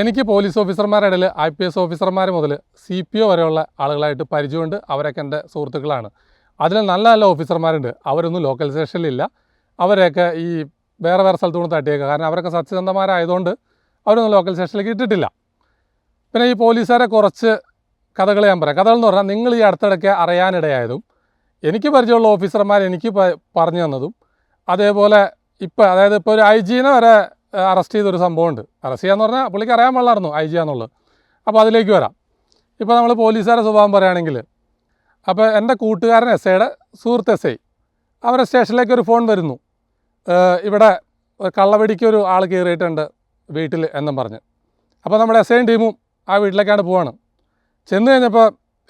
എനിക്ക് പോലീസ് ഓഫീസർമാരുടെ ഇടയിൽ ഐ പി എസ് ഓഫീസർമാർ മുതൽ സി പി ഒ വരെയുള്ള ആളുകളായിട്ട് പരിചയമുണ്ട്. അവരൊക്കെ എന്റെ സുഹൃത്തുക്കളാണ്. അതിൽ നല്ല നല്ല ഓഫീസർമാരുണ്ട്. അവരൊന്നും ലോക്കൽ സ്റ്റേഷനിലില്ല അവരെയൊക്കെ ഈ വേറെ വേറെ സ്ഥലത്തു നിന്ന് തട്ടിയേക്കുക കാരണം അവരൊക്കെ സത്യസന്ധമാരായതുകൊണ്ട് അവരൊന്നും ലോക്കൽ സ്റ്റേഷനിലേക്ക് ഇട്ടിട്ടില്ല. പിന്നെ ഈ പോലീസുകാരെ കുറച്ച് കഥകൾ ഞാൻ പറയാം. കഥകൾ എന്ന് പറഞ്ഞാൽ നിങ്ങൾ ഈ അടുത്തിടയ്ക്ക് അറിയാനിടയായതും എനിക്ക് പരിചയമുള്ള ഓഫീസർമാർ എനിക്ക് പറഞ്ഞു തന്നതും അതേപോലെ ഇപ്പോൾ അതായത് ഇപ്പോൾ ഒരു ഐ ജീനെ വരെ അറസ്റ്റ് ചെയ്തൊരു സംഭവമുണ്ട്. അറസ്റ്റ് ചെയ്യാന്ന് പറഞ്ഞാൽ പുള്ളിക്ക് അറിയാൻ പാടില്ലായിരുന്നു ഐ ജി ആണെന്നുള്ളത് അപ്പോൾ അതിലേക്ക് വരാം. ഇപ്പോൾ നമ്മൾ പോലീസുകാരുടെ സ്വഭാവം പറയുകയാണെങ്കിൽ അപ്പോൾ എന്റെ കൂട്ടുകാരൻ എസ് ഐയുടെ സുഹൃത്ത് എസ് ഐ അവരെ സ്റ്റേഷനിലേക്ക് ഒരു ഫോൺ വരുന്നു. ഇവിടെ കള്ളവെടിക്ക് ഒരു ആൾ കയറിയിട്ടുണ്ട് വീട്ടിൽ എന്നും പറഞ്ഞ്. അപ്പോൾ നമ്മുടെ എസ് ഐയും ടീമും ആ വീട്ടിലേക്കാണ് പോവാണ്. ചെന്ന് കഴിഞ്ഞപ്പോൾ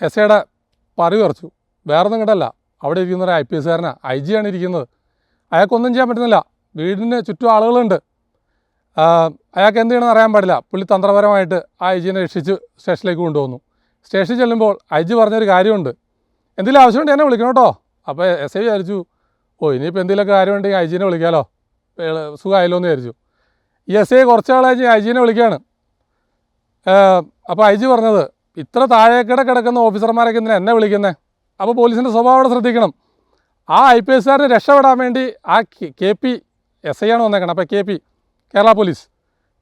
എസ് ഐയുടെ പറി കുറച്ചു വേറെ ഒന്നും കണ്ടല്ല അവിടെ ഇരിക്കുന്ന ഒരു ഐ പി എസ്സുകാരനാണ് ഐ ജി ആണ് ഇരിക്കുന്നത്. അയാൾക്കൊന്നും ചെയ്യാൻ പറ്റുന്നില്ല. വീടിന് ചുറ്റും ആളുകളുണ്ട്. അയാൾക്ക് എന്ത് ചെയ്യണമെന്ന് അറിയാൻ പാടില്ല. പുള്ളി തന്ത്രപരമായിട്ട് ആ ഐജിനെ ജിനെ രക്ഷിച്ച് സ്റ്റേഷനിലേക്ക് കൊണ്ടുവന്നു. സ്റ്റേഷനിൽ ചെല്ലുമ്പോൾ ഐജി പറഞ്ഞൊരു കാര്യമുണ്ട്. എന്തെങ്കിലും ആവശ്യമുണ്ട് എന്നെ വിളിക്കണം കേട്ടോ. അപ്പോൾ എസ് ഐ വിചാരിച്ചു ഓ ഇനിയിപ്പോൾ എന്തെങ്കിലുമൊക്കെ കാര്യമുണ്ടെങ്കിൽ ഐജിനെ ജിനെ വിളിക്കാമല്ലോ സുഖമായല്ലോ എന്ന് വിചാരിച്ചു. എസ് ഐ കുറച്ച് ആളായി ഐജിനെ വിളിക്കുകയാണ്. അപ്പോൾ ഐജി പറഞ്ഞത് ഇത്ര താഴേക്കിടെ കിടക്കുന്ന ഓഫീസർമാരൊക്കെ എന്തിനാ എന്നെ വിളിക്കുന്നത് അപ്പോൾ പോലീസിന്റെ സ്വഭാവം അവിടെ ശ്രദ്ധിക്കണം. ആ ഐ പി എസ്സുകാരനെ രക്ഷപ്പെടാൻ വേണ്ടി ആ കെ പി എസ് ഐ ആണ് വന്നേക്കണം. അപ്പോൾ കെ പി കേരള പോലീസ്.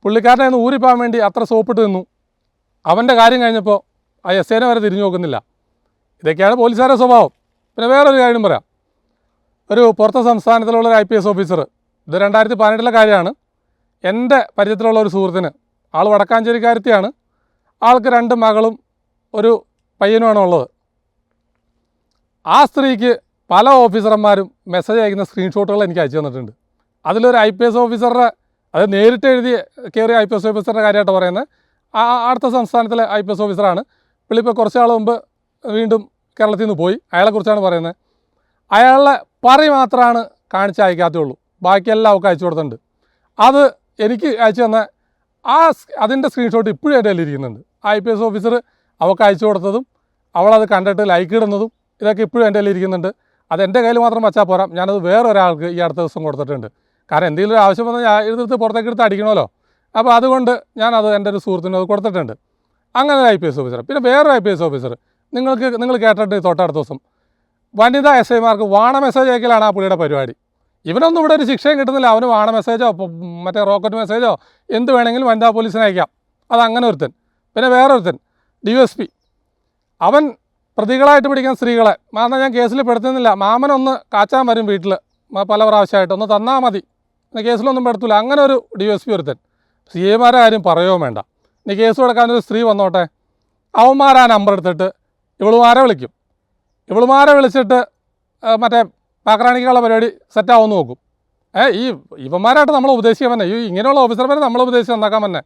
പുള്ളിക്കാരനെ ഒന്ന് ഊരിപ്പോൻ വേണ്ടി അത്ര സോപ്പിട്ട് നിന്നു. അവന്റെ കാര്യം കഴിഞ്ഞപ്പോൾ ആ എസ് ഐനെ വരെ തിരിഞ്ഞു നോക്കുന്നില്ല. ഇതൊക്കെയാണ് പോലീസുകാരുടെ സ്വഭാവം. പിന്നെ വേറൊരു കാര്യം പറയാം. ഒരു പുറത്തെ സംസ്ഥാനത്തിലുള്ള ഒരു ഐ പി എസ് ഓഫീസർ. ഇത് രണ്ടായിരത്തി പതിനെട്ടിലെ കാര്യമാണ്. എന്റെ പരിചയത്തിലുള്ള ഒരു സുഹൃത്തിന്. ആൾ വടക്കാഞ്ചേരിക്കാരത്തിയാണ്. ആൾക്ക് രണ്ട് മകളും ഒരു പയ്യനുമാണ് ഉള്ളത്. ആ സ്ത്രീക്ക് പല ഓഫീസർമാരും മെസ്സേജ് അയക്കുന്ന സ്ക്രീൻഷോട്ടുകൾ എനിക്ക് അയച്ചു തന്നിട്ടുണ്ട്. അതിലൊരു ഐ പി എസ് ഓഫീസറുടെ അത് നേരിട്ട് എഴുതി കയറിയ ഐ പി എസ് ഓഫീസറുടെ കാര്യമായിട്ട് പറയുന്നത് ആ അടുത്ത സംസ്ഥാനത്തിലെ ഐ പി എസ് ഓഫീസറാണ്. പുള്ളിപ്പോൾ കുറച്ച് നാൾ മുമ്പ് വീണ്ടും കേരളത്തിൽ നിന്ന് പോയി അയാളെക്കുറിച്ചാണ് പറയുന്നത് അയാളുടെ പറി മാത്രമാണ് കാണിച്ച് അയക്കാത്തുള്ളൂ. ബാക്കിയെല്ലാം അവൾക്ക് അയച്ചു കൊടുത്തിട്ടുണ്ട്. അത് എനിക്ക് അയച്ചു തന്ന ആ അതിന്റെ സ്ക്രീൻഷോട്ട് ഇപ്പോഴും എന്റെ കയ്യിലിരിക്കുന്നുണ്ട് ഐ പി എസ് ഓഫീസർ അവൾക്ക് അയച്ചു കൊടുത്തതും അവളത് കണ്ടിട്ട് ലൈക്ക് ഇടുന്നതും ഇതൊക്കെ ഇപ്പോഴും എന്റെ കയ്യിലിരിക്കുന്നുണ്ട് അത് എന്റെ കയ്യിൽ മാത്രം വച്ചാൽ പോരാ. ഞാനത് വേറൊരാൾക്ക് ഈ അടുത്ത ദിവസം കൊടുത്തിട്ടുണ്ട്. കാരണം എന്തെങ്കിലും ഒരു ആവശ്യം വന്നാൽ ഞാൻ എടുത്ത് പുറത്തേക്ക് എടുത്ത് അടിക്കണമല്ലോ. അപ്പോൾ അതുകൊണ്ട് ഞാനത് എന്റെ ഒരു സുഹൃത്തിനത് കൊടുത്തിട്ടുണ്ട്. അങ്ങനെ ഒരു ഐ പി എസ് ഓഫീസർ പിന്നെ വേറൊരു ഐ പി എസ് ഓഫീസർ നിങ്ങൾക്ക് നിങ്ങൾ കേട്ടിട്ട് തൊട്ടടുത്ത ദിവസം. വനിതാ എസ് ഐമാർക്ക് വാണ മെസ്സേജ് അയക്കലാണ് ആ പുള്ളിയുടെ പരിപാടി. ഇവനൊന്നും ഇവിടെ ഒരു ശിക്ഷയും കിട്ടുന്നില്ല. അവന് വാണ മെസ്സേജോ മറ്റേ റോക്കറ്റ് മെസ്സേജോ എന്ത് വേണമെങ്കിലും വനിതാ പോലീസിന് അയക്കാം. അത് അങ്ങനെ ഒരുത്തൻ. പിന്നെ വേറെ ഒരുത്തൻ ഡി എസ് പി അവൻ പ്രതികളായിട്ട് പിടിക്കാൻ സ്ത്രീകളെ മാമ ഞാൻ കേസിൽ പെടുത്തുന്നില്ല. മാമനൊന്ന് കാച്ചാൻ വരും വീട്ടിൽ പല പ്രാവശ്യമായിട്ട്. ഒന്ന് തന്നാൽ മതി. ഇനി കേസിലൊന്നും പെടുത്തില്ല. അങ്ങനെ ഒരു ഡി എസ് പി ഒരുത്തൻ. സി എമാരെ കാര്യം പറയുകയോ വേണ്ട. ഇനി കേസ് കൊടുക്കാൻ ഒരു സ്ത്രീ വന്നോട്ടെ. അവന്മാരാ നമ്പർ എടുത്തിട്ട് ഇവളുമാരെ വിളിക്കും. ഇവളുമാരെ വിളിച്ചിട്ട് മറ്റേ പാക്രാണിക്കുള്ള പരിപാടി സെറ്റാവുമെന്ന് നോക്കും. ഏ ഈ ഇവന്മാരായിട്ട് നമ്മൾ ഉപദേശിക്കാൻ തന്നെ ഈ ഇങ്ങനെയുള്ള ഓഫീസർമാരെ നമ്മൾ ഉപദേശിച്ച് നന്നാക്കാൻ തന്നെ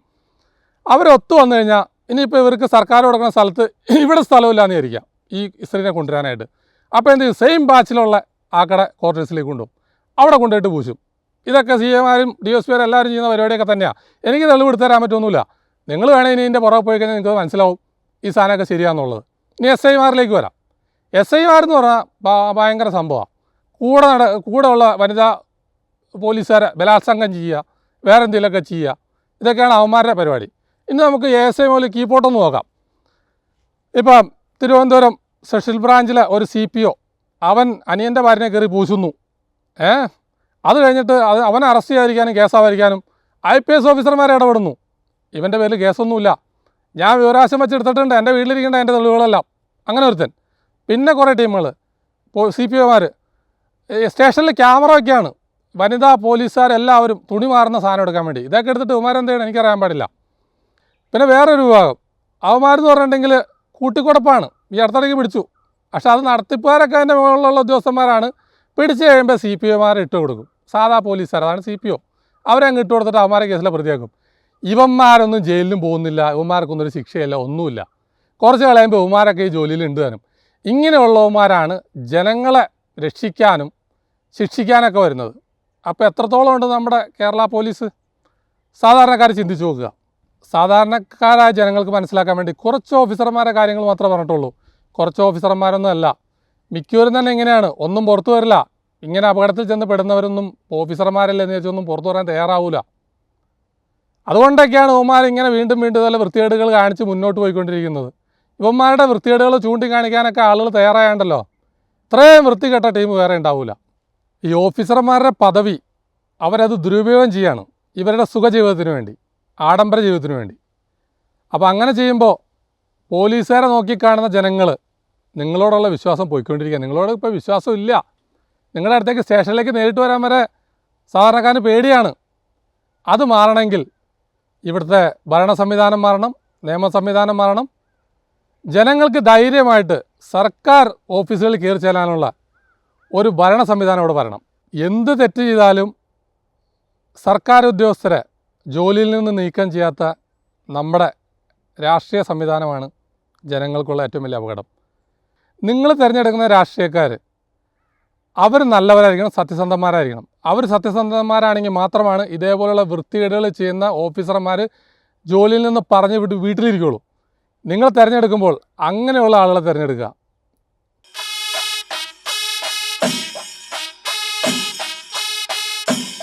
അവരൊത്തു വന്നു കഴിഞ്ഞാൽ ഇനിയിപ്പോൾ ഇവർക്ക് സർക്കാർ കൊടുക്കുന്ന സ്ഥലത്ത് ഇവിടെ സ്ഥലമില്ലാന്ന് വിചാരിക്കാം. ഈ സ്ത്രീനെ കൊണ്ടുവരാനായിട്ട്. അപ്പോൾ എന്ത് ചെയ്യും? സെയിം ബാച്ചിലുള്ള ആക്കടെ ക്വാർട്ടേഴ്സിലേക്ക് കൊണ്ടുപോകും. അവിടെ കൊണ്ടുപോയിട്ട് പൂശും. ഇതൊക്കെ സി എമാരും ഡി എസ് പിമാരും എല്ലാവരും ചെയ്യുന്ന പരിപാടിയൊക്കെ തന്നെയാണ് എനിക്ക് തെളിവെടുത്ത് തരാൻ പറ്റുമൊന്നുമില്ല. നിങ്ങൾ വേണേൽ ഇനി ഇതിന്റെ പുറകെ പോയി കഴിഞ്ഞാൽ നിങ്ങൾക്ക് മനസ്സിലാവും ഈ സാധനമൊക്കെ ശരിയാണെന്നുള്ളത്. ഇനി എസ് ഐമാരിലേക്ക് വരാം. എസ് ഐമാരെന്ന് പറഞ്ഞാൽ ഭയങ്കര സംഭവമാണ്. കൂടെ നട കൂടെ ഉള്ള വനിതാ പോലീസുകാരെ ബലാത്സംഗം ചെയ്യുക വേറെ എന്തെങ്കിലുമൊക്കെ ചെയ്യുക. ഇതൊക്കെയാണ് അവന്മാരുടെ പരിപാടി. ഇനി നമുക്ക് എ എസ് ഐ മുതൽ കീപ്പോട്ടൊന്ന് നോക്കാം. ഇപ്പം തിരുവനന്തപുരം സ്പെഷ്യൽ ബ്രാഞ്ചിലെ ഒരു സി പി ഒ അവൻ അനിയന്റെ ഭാര്യനെ കയറി പൂശുന്നു. ഏ? അത് കഴിഞ്ഞിട്ട് അത് അവനെ അറസ്റ്റ് ചെയ്യാതിരിക്കാനും കേസാവാതിരിക്കാനും ഐ പി എസ് ഓഫീസർമാരെ ഇടപെടുന്നു. ഇവന്റെ പേരിൽ കേസൊന്നുമില്ല. ഞാൻ വിവരാശം വെച്ചെടുത്തിട്ടുണ്ട്. എന്റെ വീട്ടിലിരിക്കേണ്ട എന്റെ തെളിവുകളെല്ലാം. അങ്ങനെ ഒരുത്തൻ. പിന്നെ കുറേ ടീമുകൾ. സി പി ഒമാർ സ്റ്റേഷനിൽ ക്യാമറ ഒക്കെയാണ് വനിതാ പോലീസുകാരെല്ലാവരും തുണി മാറുന്ന സാധനം എടുക്കാൻ വേണ്ടി. ഇതൊക്കെ എടുത്തിട്ട് ഉമാരെന്ത് ചെയ്യണം? എനിക്കറിയാൻ പാടില്ല. പിന്നെ വേറൊരു വിഭാഗം. അവന്മാരെന്ന് പറഞ്ഞിട്ടുണ്ടെങ്കിൽ കൂട്ടിക്കുടപ്പാണ്. ഈ അടുത്തിടയ്ക്ക് പിടിച്ചു. പക്ഷേ അത് നടത്തിപ്പുകാരൊക്കെ അതിന്റെ മുകളിലുള്ള ഉദ്യോഗസ്ഥന്മാരാണ്. പിടിച്ച് കഴിയുമ്പോൾ സി പി ഒമാരെ ഇട്ട് കൊടുക്കും. സാധാ പോലീസുകാർ അതാണ് സി പി ഒ അവരെ അങ്ങ് ഇട്ട് കൊടുത്തിട്ട് അവന്മാരെ കേസിലെ പ്രതിയാക്കും. ഇവന്മാരൊന്നും ജയിലിലും പോകുന്നില്ല ഇവന്മാർക്കൊന്നും ഒരു ശിക്ഷയില്ല ഒന്നുമില്ല. കുറച്ച് കളയുമ്പോൾ ഇവന്മാരൊക്കെ ഈ ജോലിയിൽ ഉണ്ട് താനും ഇങ്ങനെയുള്ളവന്മാരാണ് ജനങ്ങളെ രക്ഷിക്കാനും ശിക്ഷിക്കാനൊക്കെ വരുന്നത്. അപ്പോൾ എത്രത്തോളം ഉണ്ട് നമ്മുടെ കേരള പോലീസ്? സാധാരണക്കാർ ചിന്തിച്ചു നോക്കുക. സാധാരണക്കാരായ ജനങ്ങൾക്ക് മനസ്സിലാക്കാൻ വേണ്ടി കുറച്ച് ഓഫീസർമാരെ കാര്യങ്ങൾ മാത്രമേ പറഞ്ഞിട്ടുള്ളൂ. കുറച്ച് ഓഫീസർമാരൊന്നും അല്ല. മിക്കവരും തന്നെ ഇങ്ങനെയാണ്. ഒന്നും പുറത്തു വരില്ല. ഇങ്ങനെ അപകടത്തിൽ ചെന്ന് പെടുന്നവരൊന്നും ഓഫീസർമാരല്ലേ എന്ന് വെച്ചൊന്നും പുറത്തു വരാൻ തയ്യാറാവില്ല അതുകൊണ്ടൊക്കെയാണ് ഇവന്മാർ ഇങ്ങനെ വീണ്ടും വീണ്ടും ഇതുപോലെ വൃത്തികേടുകൾ കാണിച്ച് മുന്നോട്ട് പോയിക്കൊണ്ടിരിക്കുന്നത്. ഇവന്മാരുടെ വൃത്തികേടുകൾ ചൂണ്ടിക്കാണിക്കാനൊക്കെ ആളുകൾ തയ്യാറായണ്ടല്ലോ. ഇത്രയും വൃത്തികെട്ട ടീം വേറെ ഉണ്ടാവില്ല ഈ ഓഫീസർമാരുടെ പദവി അവരത് ദുരുപയോഗം ചെയ്യാണ്. ഇവരുടെ സുഖജീവിതത്തിന് വേണ്ടി ആഡംബര ജീവിതത്തിന് വേണ്ടി. അപ്പോൾ അങ്ങനെ ചെയ്യുമ്പോൾ പോലീസുകാരെ നോക്കിക്കാണുന്ന ജനങ്ങൾ നിങ്ങളോടുള്ള വിശ്വാസം പോയിക്കൊണ്ടിരിക്കുക നിങ്ങളോട് ഇപ്പോൾ വിശ്വാസം ഇല്ല. നിങ്ങളുടെ അടുത്തേക്ക് സ്റ്റേഷനിലേക്ക് നേരിട്ട് വരാൻ വരെ സാധാരണക്കാരന് പേടിയാണ്. അത് മാറണമെങ്കിൽ ഇവിടുത്തെ ഭരണ സംവിധാനം മാറണം നിയമ സംവിധാനം മാറണം. ജനങ്ങൾക്ക് ധൈര്യമായിട്ട് സർക്കാർ ഓഫീസുകളിൽ കയറി ചെല്ലാനുള്ള ഒരു ഭരണ സംവിധാനം ഇവിടെ വരണം. എന്ത് തെറ്റ് ചെയ്താലും സർക്കാർ ഉദ്യോഗസ്ഥരെ ജോലിയിൽ നിന്ന് നീക്കം ചെയ്യാത്ത നമ്മുടെ രാഷ്ട്രീയ സംവിധാനമാണ് ജനങ്ങൾക്കുള്ള ഏറ്റവും വലിയ അപകടം. നിങ്ങൾ തിരഞ്ഞെടുക്കുന്ന രാഷ്ട്രീയക്കാർ അവർ നല്ലവരായിരിക്കണം സത്യസന്ധന്മാരായിരിക്കണം. അവർ സത്യസന്ധന്മാരാണെങ്കിൽ മാത്രമാണ് ഇതേപോലെയുള്ള വൃത്തികേടുകൾ ചെയ്യുന്ന ഓഫീസർമാർ ജോലിയിൽ നിന്ന് പറഞ്ഞു വിട്ട് വീട്ടിലിരിക്കുള്ളൂ. നിങ്ങൾ തിരഞ്ഞെടുക്കുമ്പോൾ അങ്ങനെയുള്ള ആളുകളെ തിരഞ്ഞെടുക്കുക.